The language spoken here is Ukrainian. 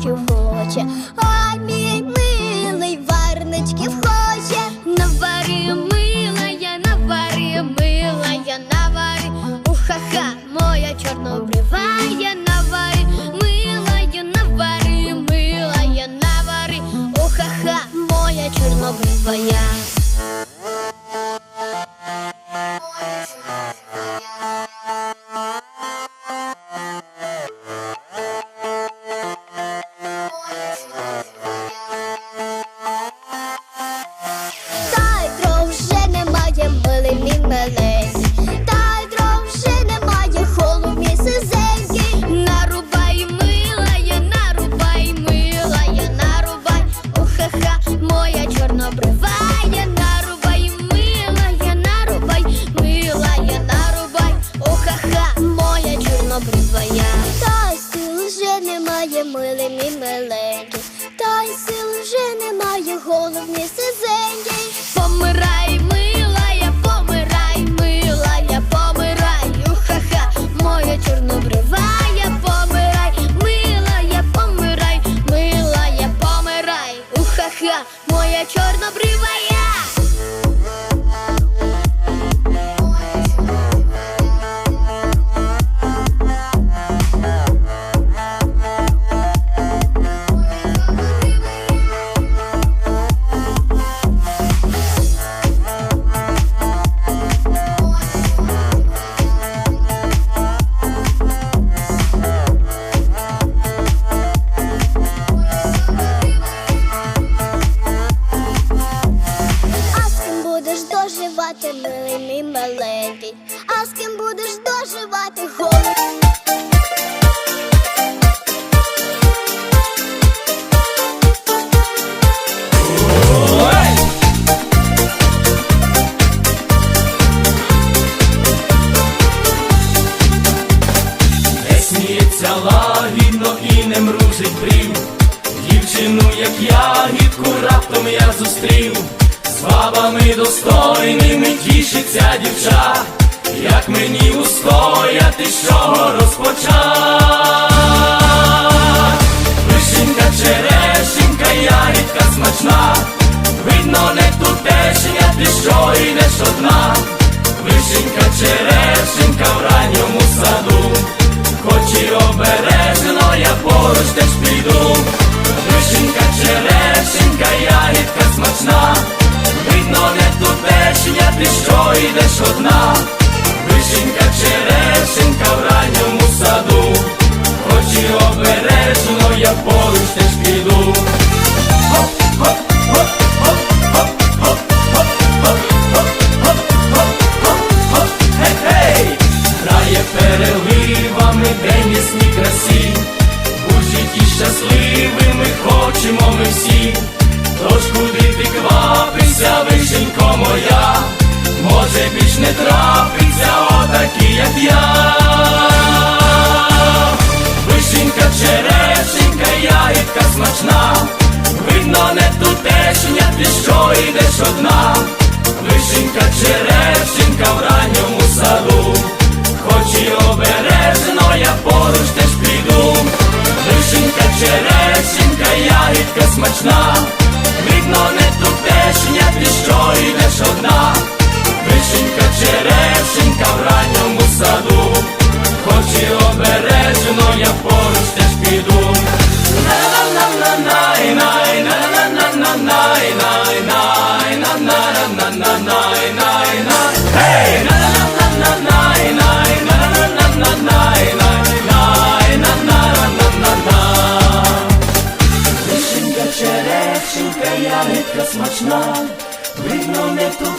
що хоче. Ой, мій милий варничків хоче. Навари, мила я, навари, мила я, навари. Уха-ха, моя чорнобривая, навари, мила я, навари, мила я, навари. Уха-ха, моя чорнобривая. милий, мій миленький, та й сил вже немає, головні сизенький. Помирай, милая, помирай, милая, помирай, Уха-ха, моя чорнобривая, помирай, милая, помирай, милая, помирай, Уха-ха, моя чорнобрива. жити, милий мій маленький, а з ким будеш доживати голод? Сміється лагідно і не мружить брів, дівчину, як я, гідку рад бабами достойними тішиться дівча, як мені устояти, що розпочав. Обережно я по. лиш одна.